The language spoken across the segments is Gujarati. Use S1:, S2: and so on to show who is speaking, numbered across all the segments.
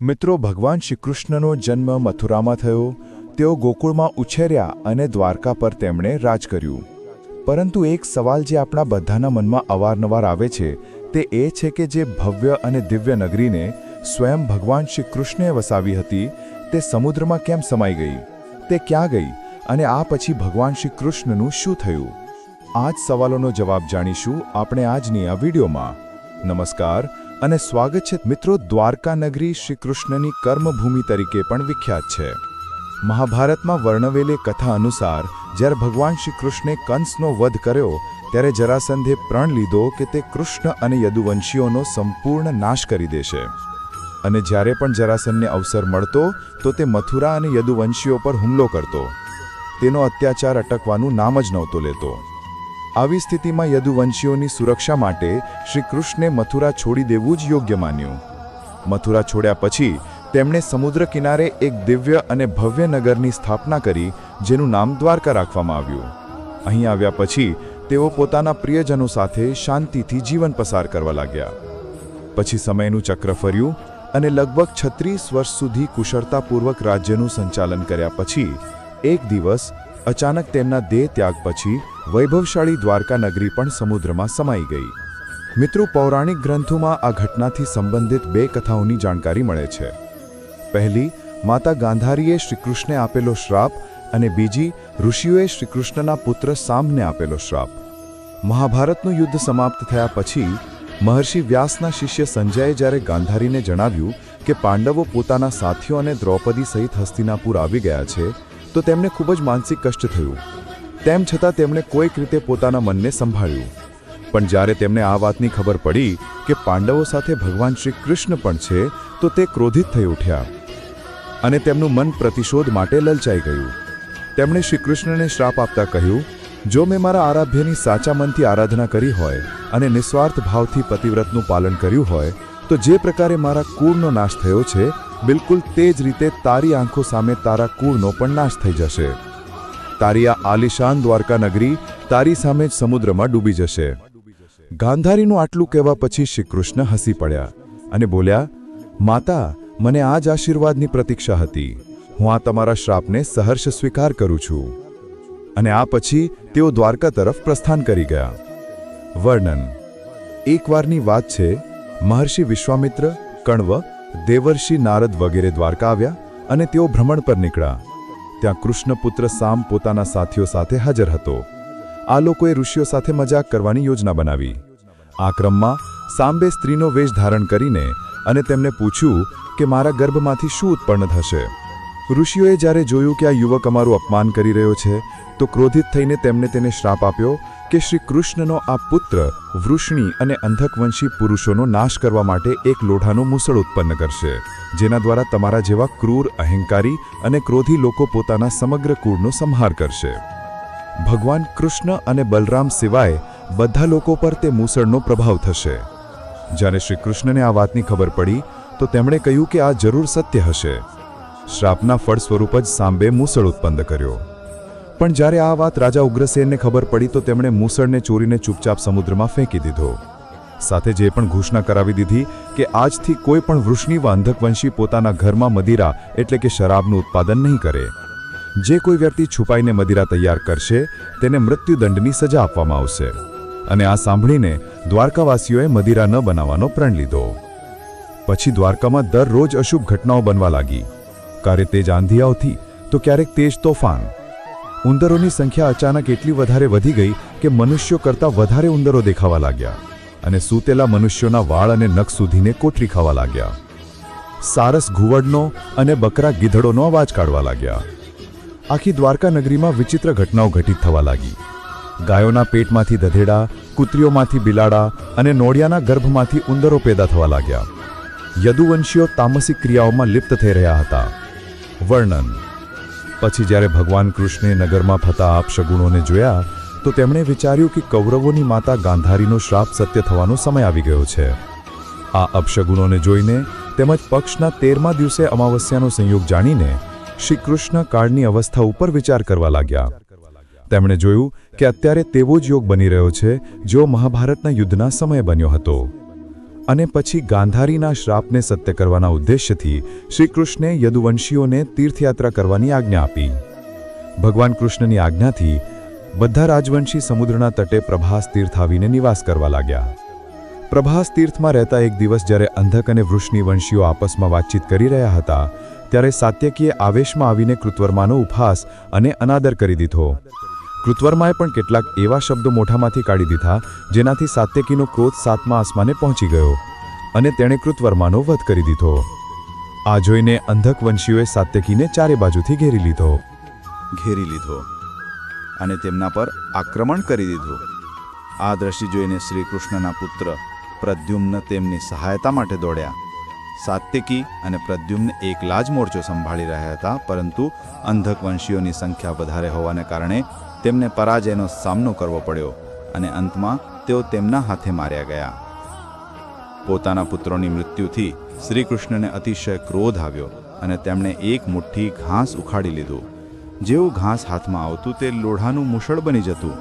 S1: મિત્રો, ભગવાન શ્રીકૃષ્ણનો જન્મ મથુરામાં થયો. તેઓ ગોકુળમાં ઉછેર્યા અને દ્વારકા પર તેમણે રાજ કર્યું. પરંતુ એક સવાલ જે આપણા બધાના મનમાં અવારનવાર આવે છે, તે એ છે કે જે ભવ્ય અને દિવ્ય નગરીને સ્વયં ભગવાન શ્રી કૃષ્ણે વસાવી હતી, તે સમુદ્રમાં કેમ સમાઈ ગઈ? તે ક્યાં ગઈ? અને આ પછી ભગવાન શ્રી કૃષ્ણનું શું થયું? આ જ સવાલોનો જવાબ જાણીશું આપણે આજની આ વિડીયોમાં. નમસ્કાર અને સ્વાગત છે મિત્રો દ્વારકા નગરી શ્રી કૃષ્ણની કર્મભૂમિ તરીકે પણ વિખ્યાત છે. મહાભારતમાં વર્ણવેલી કથા અનુસાર, જ્યારે ભગવાન શ્રી કૃષ્ણે કંસનો વધ કર્યો, ત્યારે જરાસંધે પ્રણ લીધો કે તે કૃષ્ણ અને યદુવંશીઓનો સંપૂર્ણ નાશ કરી દેશે. અને જ્યારે પણ જરાસંધને અવસર મળતો, તો તે મથુરા અને યદુવંશીઓ પર હુમલો કરતો. તેનો અત્યાચાર અટકવાનું નામ જ નહોતો લેતો. આવી સ્થિતિમાં યદુવંશીઓની સુરક્ષા માટે શ્રી કૃષ્ણે મથુરા છોડી દેવું જ યોગ્ય માન્યું. મથુરા છોડ્યા પછી તેમણે સમુદ્ર કિનારે એક દિવ્ય અને ભવ્ય નગરની સ્થાપના કરી, જેનું નામ દ્વારકા રાખવામાં આવ્યું. અહીં આવ્યા પછી તેઓ પોતાના પ્રિયજનો સાથે શાંતિથી જીવન પસાર કરવા લાગ્યા. પછી સમયનું ચક્ર ફર્યું અને લગભગ છત્રીસ વર્ષ સુધી કુશળતાપૂર્વક રાજ્યનું સંચાલન કર્યા પછી એક દિવસ અચાનક તેમના દેહ ત્યાગ પછી વૈભવશાળી દ્વારકા નગરી પણ સમુદ્રમાં સમાઈ ગઈ. મિત્રો, પૌરાણિક ગ્રંથોમાં આ ઘટનાથી સંબંધિત બે કથાઓની જાણકારી મળે છે. પહેલી, માતા ગાંધારીએ શ્રીકૃષ્ણે આપેલો શ્રાપ અને બીજી, ઋષિઓએ શ્રીકૃષ્ણના પુત્ર સામને આપેલો શ્રાપ. મહાભારતનું યુદ્ધ સમાપ્ત થયા પછી, મહર્ષિ વ્યાસના શિષ્ય સંજયે જ્યારે ગાંધારીને જણાવ્યું કે પાંડવો પોતાના સાથીઓ અને દ્રૌપદી સહિત હસ્તિનાપુર આવી ગયા છે તો તેમને ખૂબ જ માનસિક કષ્ટ થયું. તેમ છતાં તેમણે કોઈક રીતે પોતાના મનને સંભાળ્યું. પણ જ્યારે તેમને આ વાતની ખબર પડી કે પાંડવો સાથે ભગવાન શ્રી કૃષ્ણ પણ છે, તો તે ક્રોધિત થઈ ઉઠ્યા. અને તેમનું મન પ્રતિશોધ માટે લલચાઈ ગયું. તેમણે શ્રી કૃષ્ણને શ્રાપ આપતા કહ્યું, જો મેં મારા આરાધ્યની સાચા મનથી આરાધના કરી હોય અને નિસ્વાર્થ ભાવથી પતિવ્રતનું પાલન કર્યું હોય, તો જે પ્રકારે મારા કુળનો નાશ થયો છે બિલકુલ તે જ રીતે તારી આંખો સામે તારા કુળનો પણ નાશ થઈ જશે. તારી આ આલિશાન દ્વારકા નગરી તારી સામે જ સમુદ્રમાં ડૂબી જશે. ગાંધારીનું આટલું કહેવા પછી શ્રીકૃષ્ણ હસી પડ્યા અને બોલ્યા, માતા, મને આ જ આશીર્વાદની પ્રતીક્ષા હતી. હું આ તમારા શ્રાપને સહર્ષ સ્વીકાર કરું છું. અને આ પછી તેઓ દ્વારકા તરફ પ્રસ્થાન કરી ગયા. વર્ણન. એકવારની વાત છે, મહર્ષિ વિશ્વામિત્ર, કણવ દેવર્ષિ નારદ વગેરે દ્વારકા આવ્યા અને તેઓ ભ્રમણ પર નીકળ્યા. ત્યાં કૃષ્ણપુત્ર સામ પોતાના સાથીઓ સાથે હાજર હતો. આ લોકોએ ઋષિઓ સાથે મજાક કરવાની યોજના બનાવી. આ ક્રમમાં સાંબે સ્ત્રીનો વેશ ધારણ કરીને અને તેમને પૂછ્યું કે મારા ગર્ભમાંથી શું ઉત્પન્ન થશે. ઋષિઓએ જ્યારે જોયું કે આ યુવક અમારું અપમાન કરી રહ્યો છે, તો ક્રોધિત થઈને તેમને તેને શ્રાપ આપ્યો કે શ્રી કૃષ્ણનો આ પુત્ર વૃષ્ણી અને અંધકવંશી પુરુષોનો નાશ કરવા માટે એક લોઢાનો મૂસળ ઉત્પન્ન કરશે, જેના દ્વારા તમારા જેવા ક્રૂર, અહંકારી અને ક્રોધી લોકો પોતાના સમગ્ર કુળનો સંહાર કરશે. ભગવાન કૃષ્ણ અને બલરામ સિવાય બધા લોકો પર તે મૂસળનો પ્રભાવ થશે. જ્યારે શ્રી કૃષ્ણને આ વાતની ખબર પડી, તો તેમણે કહ્યું કે આ જરૂર સત્ય હશે. શ્રાપના ફળ સ્વરૂપ જ સાંબે મૂસળ ઉત્પન્ન કર્યો. પણ જ્યારે આ વાત રાજા ઉગ્રસેનને ખબર પડી તો તેમણે મૂસળને ચોરીને ચૂપચાપ સમુદ્રમાં ફેંકી દીધો. સાથે જે પણ ઘોષણા કરાવી દીધી કે આજથી કોઈ પણ વૃષ્ણિ વા અંધકવંશી પોતાના ઘરમાં મદિરા એટલે કે શરાબનું ઉત્પાદન નહીં કરે. જે કોઈ વ્યક્તિ છુપાઈને મદિરા તૈયાર કરશે, તેને મૃત્યુદંડની સજા આપવામાં આવશે. અને આ સાંભળીને દ્વારકાવાસીઓએ મદિરા ન બનાવવાનો પ્રણ લીધો. પછી દ્વારકામાં દરરોજ અશુભ ઘટનાઓ બનવા લાગી. ક્યારેક તેજ આંધિયાઓથી તો ક્યારેક તેજ તોફાન. ઉંદરોની સંખ્યા અચાનક એટલી વધારે વધી ગઈ કે મનુષ્યો કરતાં વધારે ઉંદરો દેખાવા લાગ્યા અને સૂતેલા મનુષ્યોના વાળ અને નખ સુધીને કોટરી ખાવા લાગ્યા. સારસ ઘુવડનો અને બકરા ગીધડોનો અવાજ કાઢવા લાગ્યા. આખી દ્વારકા નગરીમાં વિચિત્ર ઘટનાઓ ઘટિત થવા લાગી. ગાયોના પેટમાંથી દધેડા, કૂતરીઓમાંથી બિલાડા અને નોળિયાના ગર્ભમાંથી ઉંદરો પેદા થવા લાગ્યા. યદુવંશીઓ તામસિક ક્રિયાઓમાં લિપ્ત થઈ રહ્યા હતા. વર્ણન પછી જ્યારે ભગવાન કૃષ્ણે નગરમાં થતા આપશગુણોને જોયા, તો તેમણે વિચાર્યું કે કૌરવોની માતા ગાંધારીનો શ્રાપ સત્ય થવાનો સમય આવી ગયો છે. આ અપશગુણોને જોઈને તેમજ પક્ષના તેરમા દિવસે અમાવસ્યાનો સંયોગ જાણીને શ્રી કૃષ્ણ કાળની અવસ્થા ઉપર વિચાર કરવા લાગ્યા. તેમણે જોયું કે અત્યારે તેવો જ યોગ બની રહ્યો છે જેઓ મહાભારતના યુદ્ધના સમયે બન્યો હતો.
S2: અને પછી ગાંધારીના શ્રાપને સત્ય કરવાના ઉદ્દેશ્યથી શ્રીકૃષ્ણે યદુવંશીઓને તીર્થયાત્રા કરવાની આજ્ઞા આપી. ભગવાન કૃષ્ણની આજ્ઞાથી બધા રાજવંશી સમુદ્રના તટે પ્રભાસ તીર્થ આવીને નિવાસ કરવા લાગ્યા. પ્રભાસ તીર્થમાં રહેતા એક દિવસ જ્યારે અંધક અને વૃષની વંશીઓ આપસમાં વાતચીત કરી રહ્યા હતા, ત્યારે સાત્યકીએ આવેશમાં આવીને કૃતવર્માનો ઉપહાસ અને અનાદર કરી દીધો. કૃત્વર્માએ પણ કેટલાક એવા શબ્દો મોઢામાંથી કાઢી દીધા, જેનાથી સાત્યકીનો ક્રોધ સાતમા આસમાને પહોંચી ગયો અને તેણે કૃતવર્માનો વધ કરી દીધો. આ જોઈને અંધકવંશીઓએ સાત્યકીને ચારે બાજુથી ઘેરી લીધો.
S1: ઘેરી લીધો અને તેમના પર આક્રમણ કરી દીધું. આ દ્રષ્ટિ જોઈને શ્રી કૃષ્ણના પુત્ર પ્રદ્યુમ્ન તેમની સહાયતા માટે દોડ્યા. સાત્યકી અને પ્રદ્યુમ્ન એકલા જ મોરચો સંભાળી રહ્યા હતા, પરંતુ અંધકવંશીઓની સંખ્યા વધારે હોવાને કારણે તેમને પરાજયનો સામનો કરવો પડ્યો અને અંતમાં તેઓ તેમના હાથે માર્યા ગયા. પોતાના પુત્રોની મૃત્યુથી શ્રી કૃષ્ણને અતિશય ક્રોધ આવ્યો અને તેમણે એક મુઠ્ઠી ઘાસ ઉખાડી લીધું. જેવું ઘાસ હાથમાં આવતું તે લોઢાનું મુશળ બની જતું.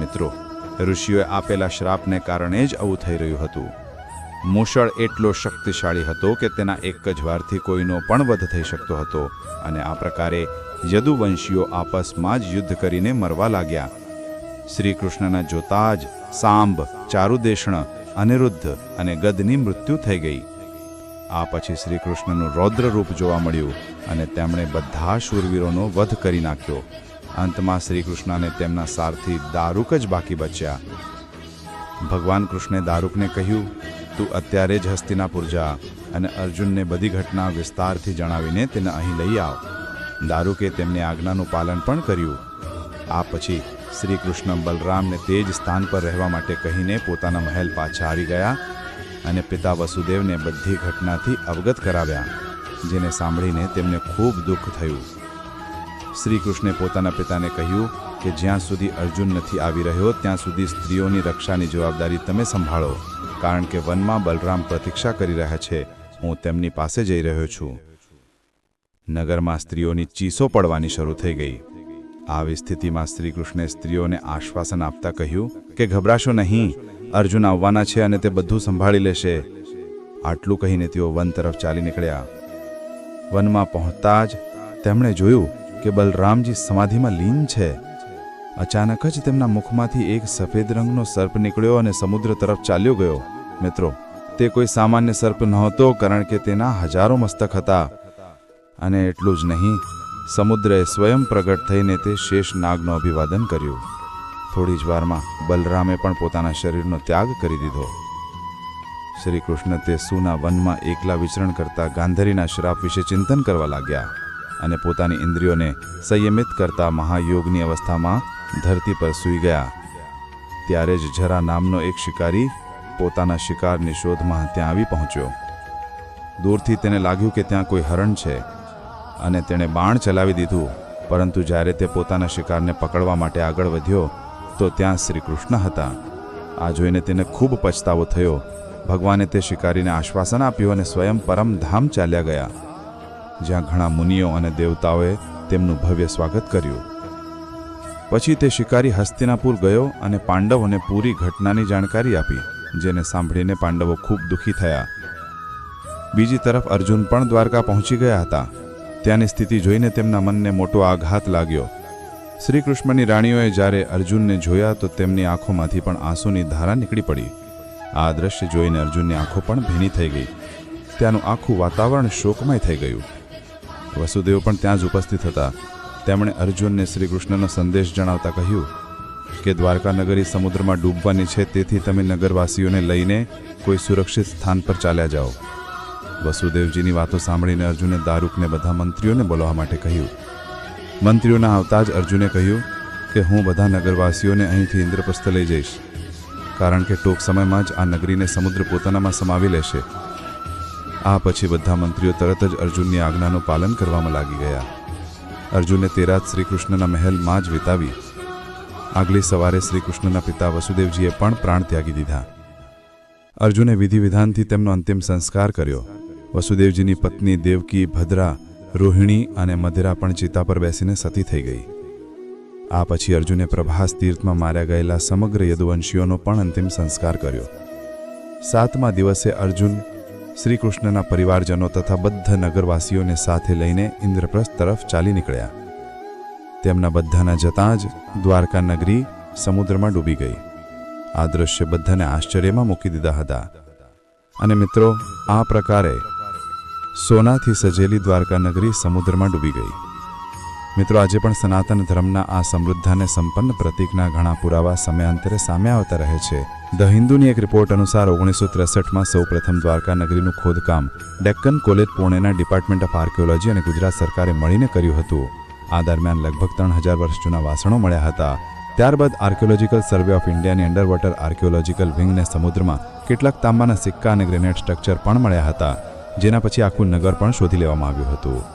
S1: મિત્રો, ઋષિઓએ આપેલા શ્રાપને કારણે જ આવું થઈ રહ્યું હતું. મુશળ એટલો શક્તિશાળી હતો કે તેના એક જ વારથી કોઈનો પણ વધ થઈ શકતો હતો અને આ પ્રકારે યદુવંશીઓ આપસમાં જ યુદ્ધ કરીને મરવા લાગ્યા. શ્રી કૃષ્ણના જોતા જ સાંબ ચારુદેષણ અનિરુદ્ધ અને ગદની મૃત્યુ થઈ ગઈ. આ પછી શ્રી કૃષ્ણનું રૌદ્ર રૂપ જોવા મળ્યું અને તેમણે બધા શૂરવીરોનો વધ કરી નાખ્યો. અંતમાં શ્રી કૃષ્ણને તેમના સારથી દારૂક જ બાકી બચ્યા. ભગવાન કૃષ્ણે દારૂકને કહ્યું તું અત્યારે જ હસ્તિનાપુર જા અને અર્જુનને બધી ઘટના વિસ્તારથી જણાવીને તેને અહીં લઈ આવ. દારૂકે તેમની આજ્ઞાનું પાલન પણ કર્યું. આ પછી શ્રી કૃષ્ણ બલરામને તે જ સ્થાન પર રહેવા માટે કહીને પોતાના મહેલ પાછા આવી ગયા અને પિતા વસુદેવને બધી ઘટનાથી અવગત કરાવ્યા, જેને સાંભળીને તેમને ખૂબ દુઃખ થયું. શ્રી કૃષ્ણે પોતાના પિતાને કહ્યું કે જ્યાં સુધી અર્જુન નથી આવી રહ્યો, ત્યાં સુધી સ્ત્રીઓની રક્ષાની જવાબદારી તમે સંભાળો. કારણ કે વનમાં બલરામ પ્રતીક્ષા કરી રહ્યા છે, હું તેમની પાસે જઈ રહ્યો છું. નગરમાં સ્ત્રીઓની ચીસો પડવાની શરૂ થઈ ગઈ. આવી સ્થિતિમાં શ્રીકૃષ્ણે સ્ત્રીઓને આશ્વાસન આપતા કહ્યું કે ગભરાશો નહીં, અર્જુન આવવાના છે અને તે બધું સંભાળી લેશે. આટલું કહીને તેઓ વન તરફ ચાલી નીકળ્યા. વનમાં પહોંચતા જ તેમણે જોયું કે બલરામજી સમાધિમાં લીન છે. અચાનક જ તેમના મુખમાંથી એક સફેદ રંગનો સર્પ નીકળ્યો અને સમુદ્ર તરફ ચાલ્યો ગયો. મિત્રો, તે કોઈ સામાન્ય સર્પ નહોતો કારણ કે તેના હજારો મસ્તક હતા. અને એટલું જ નહીં, સમુદ્રએ સ્વયં પ્રગટ થઈને તે શેષ નાગનું અભિવાદન કર્યું. થોડી જ વારમાં બલરામે પણ પોતાના શરીરનો ત્યાગ કરી દીધો. શ્રી કૃષ્ણ તે સુના વનમાં એકલા વિચરણ કરતા ગાંધરીના શ્રાપ વિશે ચિંતન કરવા લાગ્યા અને પોતાની ઇન્દ્રિયોને સંયમિત કરતા મહાયોગની અવસ્થામાં ધરતી પર સૂઈ ગયા. ત્યારે જ જરા નામનો એક શિકારી પોતાના શિકારની શોધમાં ત્યાં આવી પહોંચ્યો. દૂરથી તેને લાગ્યું કે ત્યાં કોઈ હરણ છે અને તેણે બાણ ચલાવી દીધું. પરંતુ જ્યારે તે પોતાના શિકારને પકડવા માટે આગળ વધ્યો, તો ત્યાં શ્રી કૃષ્ણ હતા. આ જોઈને તેને ખૂબ પછતાવો થયો. ભગવાને તે શિકારીને આશ્વાસન આપ્યું અને સ્વયં પરમધામ ચાલ્યા ગયા. જ્યાં ઘણા મુનિઓ અને દેવતાઓએ તેમનું ભવ્ય સ્વાગત કર્યું. પછી તે શિકારી હસ્તિનાપુર ગયો અને પાંડવોને પૂરી ઘટનાની જાણકારી આપી, જેને સાંભળીને પાંડવો ખૂબ દુઃખી થયા. બીજી તરફ અર્જુન પણ દ્વારકા પહોંચી ગયા હતા. ત્યાંની સ્થિતિ જોઈને તેમના મનને મોટો આઘાત લાગ્યો. શ્રી કૃષ્ણની રાણીઓએ જ્યારે અર્જુનને જોયા તો તેમની આંખોમાંથી પણ આંસુની ધારા નીકળી પડી. આ દ્રશ્ય જોઈને અર્જુનની આંખો પણ ભીની થઈ ગઈ. ત્યાંનું આખું વાતાવરણ શોકમય થઈ ગયું. વસુદેવ પણ ત્યાં જ ઉપસ્થિત હતા. તેમણે અર્જુનને શ્રી કૃષ્ણનો સંદેશ જણાવતા કહ્યું કે દ્વારકા નગરી સમુદ્રમાં ડૂબવાની છે, તેથી તમે નગરવાસીઓને લઈને કોઈ સુરક્ષિત સ્થાન પર ચાલ્યા જાઓ. વસુદેવજીની વાતો સાંભળીને અર્જુને દારૂકને બધા મંત્રીઓને બોલાવવા માટે કહ્યું. મંત્રીઓના આવતા જ અર્જુને કહ્યું કે હું બધા નગરવાસીઓને અહીંથી ઇન્દ્રપ્રસ્થ લઈ જઈશ, કારણ કે ટૂંક સમયમાં જ આ નગરીને સમુદ્ર પોતાનામાં સમાવી લેશે. આ પછી બધા મંત્રીઓ તરત જ અર્જુનની આજ્ઞાનું પાલન કરવામાં લાગી ગયા. અર્જુને તે રાત શ્રીકૃષ્ણના મહેલમાં જ વિતાવી. આગલી સવારે શ્રીકૃષ્ણના પિતા વસુદેવજીએ પણ પ્રાણ ત્યાગી દીધા. અર્જુને વિધિ વિધાનથી તેમનો અંતિમ સંસ્કાર કર્યો. વસુદેવજીની પત્ની દેવકી, ભદ્રા, રોહિણી અને મધિરા પણ ચિતા પર બેસીને સતી થઈ ગઈ. આ પછી અર્જુને પ્રભાસ તીર્થમાં માર્યા ગયેલા સમગ્ર યદુવંશીઓનો પણ અંતિમ સંસ્કાર કર્યો. સાતમા દિવસે અર્જુન શ્રી કૃષ્ણના પરિવારજનો તથા બધા નગરવાસીઓને સાથે લઈને ઇન્દ્રપ્રસ્થ તરફ ચાલી નીકળ્યા. તેમના બધાના જતાં જ દ્વારકા નગરી સમુદ્રમાં ડૂબી ગઈ. આ દૃશ્ય બધાને આશ્ચર્યમાં મૂકી દીધા હતા. અને મિત્રો, આ પ્રકારે સોનાથી સજેલી દ્વારકા નગરી સમુદ્રમાં ડૂબી ગઈ. મિત્રો, આજે પણ સનાતન ધર્મના આ સમૃદ્ધ અને સંપન્ન પ્રતીકના ઘણા પુરાવા સમયાંતરે સામે આવતા રહે છે. ધ હિન્દુની એક રિપોર્ટ અનુસાર ઓગણીસો ત્રેસઠમાં સૌપ્રથમ દ્વારકા નગરીનું ખોદકામ ડેક્કન કોલેજ પુણેના ડિપાર્ટમેન્ટ ઓફ આર્કિયોલોજી અને ગુજરાત સરકારે મળીને કર્યું હતું. આ દરમિયાન લગભગ ત્રણ હજાર વર્ષ જૂના વાસણો મળ્યા હતા. ત્યારબાદ આર્કિયોલોજીકલ સર્વે ઓફ ઇન્ડિયાની અંડરવોટર આર્કિયોલોજીકલ વિંગને સમુદ્રમાં કેટલાક તાંબાના સિક્કા અને ગ્રેનેડ સ્ટ્રક્ચર પણ મળ્યા હતા, જેના પછી આખું નગર પણ શોધી લેવામાં આવ્યું હતું.